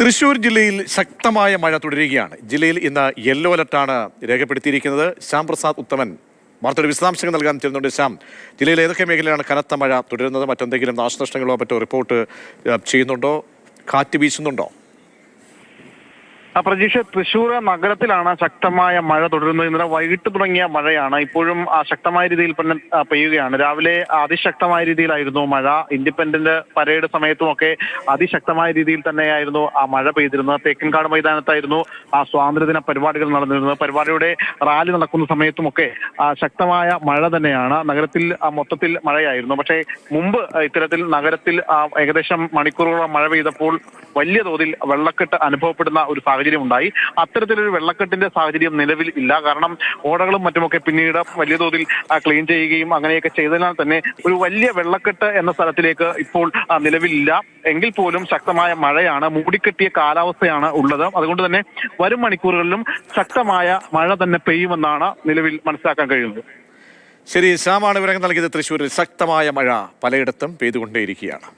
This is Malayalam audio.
തൃശൂർ ജില്ലയിൽ ശക്തമായ മഴ തുടരുകയാണ്. ജില്ലയിൽ ഇന്ന് യെല്ലോ അലർട്ടാണ് രേഖപ്പെടുത്തിയിരിക്കുന്നത്. ശ്യാം പ്രസാദ് ഉത്തമൻ വാർത്തയുടെ വിശദാംശങ്ങൾ നൽകാൻ ചേരുന്നുണ്ട് ശ്യാം. ജില്ലയിൽ ഏതൊക്കെ മേഖലയിലാണ് കനത്ത മഴ തുടരുന്നത്? മറ്റെന്തെങ്കിലും നാശനഷ്ടങ്ങളോ മറ്റോ റിപ്പോർട്ട് ചെയ്യുന്നുണ്ടോ? കാറ്റ് വീശുന്നുണ്ടോ? ആ പ്രതീക്ഷ തൃശ്ശൂർ നഗരത്തിലാണ് ശക്തമായ മഴ തുടരുന്നത്. ഇന്നലെ വൈകിട്ട് തുടങ്ങിയ മഴയാണ്. ഇപ്പോഴും ശക്തമായ രീതിയിൽ പെയ്യുകയാണ്. രാവിലെ അതിശക്തമായ രീതിയിലായിരുന്നു മഴ. ഇൻഡിപെൻഡന്റ് പരേഡ് സമയത്തുമൊക്കെ അതിശക്തമായ രീതിയിൽ തന്നെയായിരുന്നു ആ മഴ പെയ്തിരുന്നത്. തേക്കൻകാട് മൈതാനത്തായിരുന്നു ആ സ്വാതന്ത്ര്യദിന പരിപാടികൾ നടന്നിരുന്നത്. പരിപാടിയുടെ റാലി നടക്കുന്ന സമയത്തുമൊക്കെ ശക്തമായ മഴ തന്നെയാണ്. നഗരത്തിൽ മൊത്തത്തിൽ മഴയായിരുന്നു. പക്ഷേ മുമ്പ് ഇത്തരത്തിൽ നഗരത്തിൽ ഏകദേശം മണിക്കൂറുകളോളം മഴ പെയ്തപ്പോൾ വലിയ തോതിൽ വെള്ളക്കെട്ട് അനുഭവപ്പെടുന്ന ഒരു സാഹചര്യം ഉണ്ടായി. അത്തരത്തിലൊരു വെള്ളക്കെട്ടിന്റെ സാഹചര്യം നിലവിൽ ഇല്ല. കാരണം ഓടകളും മറ്റുമൊക്കെ പിന്നീട് വലിയ തോതിൽ ക്ലീൻ ചെയ്യുകയും അങ്ങനെയൊക്കെ ചെയ്തതിനാൽ തന്നെ ഒരു വലിയ വെള്ളക്കെട്ട് എന്ന സ്ഥലത്തിലേക്ക് ഇപ്പോൾ നിലവിലില്ല. എങ്കിൽ പോലും ശക്തമായ മഴയാണ് മൂടിക്കെട്ടിയ കാലാവസ്ഥയാണ് ഉള്ളത്. അതുകൊണ്ട് തന്നെ വരും മണിക്കൂറുകളിലും ശക്തമായ മഴ തന്നെ പെയ്യുമെന്നാണ് നിലവിൽ മനസ്സിലാക്കാൻ കഴിയുന്നത്. ശരി ശ്യാമാണ് വിവരങ്ങൾ നൽകിയത് തൃശ്ശൂരിൽ. ശക്തമായ മഴ പലയിടത്തും പെയ്തുകൊണ്ടേയിരിക്കുകയാണ്.